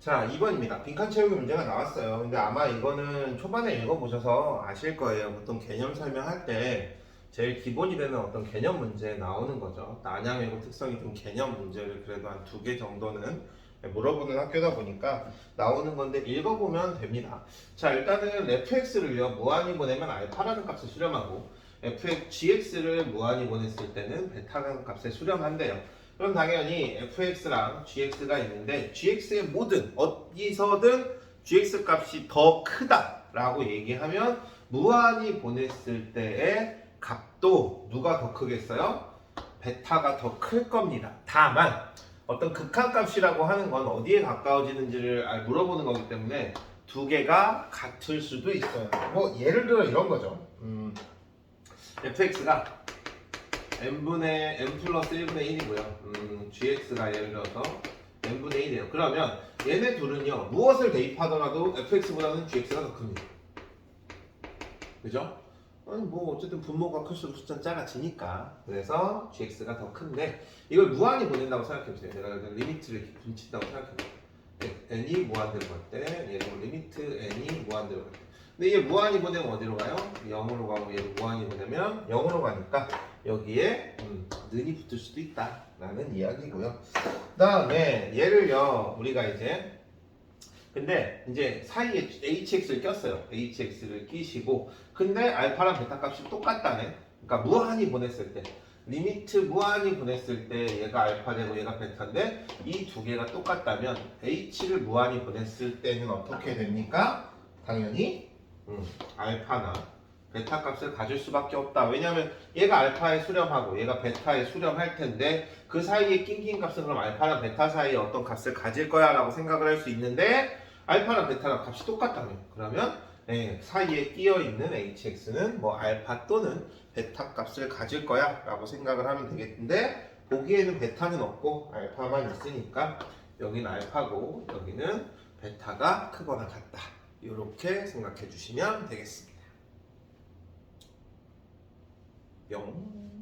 자, 2번입니다. 빈칸 채우기 문제가 나왔어요. 근데 아마 이거는 초반에 읽어보셔서 아실 거예요. 보통 개념 설명할 때 제일 기본이 되는 어떤 개념 문제 나오는 거죠. 난양 외고 특성이 좀 개념 문제를 그래도 한 두 개 정도는 물어보는 학교다 보니까 나오는 건데 읽어보면 됩니다. 자, 일단은 fx를요, 무한히 보내면 알파라는 값을 수렴하고 fx, gx를 무한히 보냈을 때는 베타라는 값을 수렴한대요. 그럼 당연히 fx랑 gx가 있는데 gx의 모든 어디서든 gx 값이 더 크다라고 얘기하면 무한히 보냈을 때의 값도 누가 더 크겠어요? 베타가 더 클 겁니다. 다만 어떤 극한값이라고 하는 건 어디에 가까워지는지를 알- 물어보는 거기 때문에 두 개가 같을 수도 있어요. 뭐 예를 들어 이런 거죠. 음, fx가 n분의 n 플러스 1분의 1이고요. 음, gx가 예를 들어서 n분의 1이에요. 그러면 얘네 둘은요 무엇을 대입하더라도 fx보다는 gx가 더 큽니다. 그죠? 아니 뭐 어쨌든 분모가 클수록 숫자는 작아지니까 그래서 gx가 더 큰데 이걸 무한히 보낸다고 생각해보세요. 내가 여기 리미트를 붙인다고 생각해보세요. n이 무한대로 갈 때, 얘도 리미트 n이 무한대로 갈 때. 근데 얘 무한히 보내면 어디로 가요? 0으로 가고 얘도 무한히 보내면 0으로 가니까 여기에 음, 는이 붙을 수도 있다 라는 이야기고요. 그 다음에 얘를요 우리가 이제 근데 이제 사이에 hx를 꼈어요. hx를 끼시고 근데 알파랑 베타 값이 똑같다네. 그러니까 무한히 보냈을 때 리미트 무한히 보냈을 때 얘가 알파 되고 얘가 베타인데 이 두 개가 똑같다면 h를 무한히 보냈을 때는 어떻게 됩니까? 당연히 음, 알파나 베타 값을 가질 수밖에 없다. 왜냐하면 얘가 알파에 수렴하고 얘가 베타에 수렴할 텐데 그 사이에 낀낀 값은 그럼 알파랑 베타 사이에 어떤 값을 가질 거야라고 생각을 할 수 있는데 알파랑 베타랑 값이 똑같다면 그러면 예, 사이에 끼어 있는 hx는 뭐 알파 또는 베타 값을 가질 거야라고 생각을 하면 되겠는데 보기에는 베타는 없고 알파만 있으니까 여기는 알파고 여기는 베타가 크거나 같다. 이렇게 생각해 주시면 되겠습니다. 영.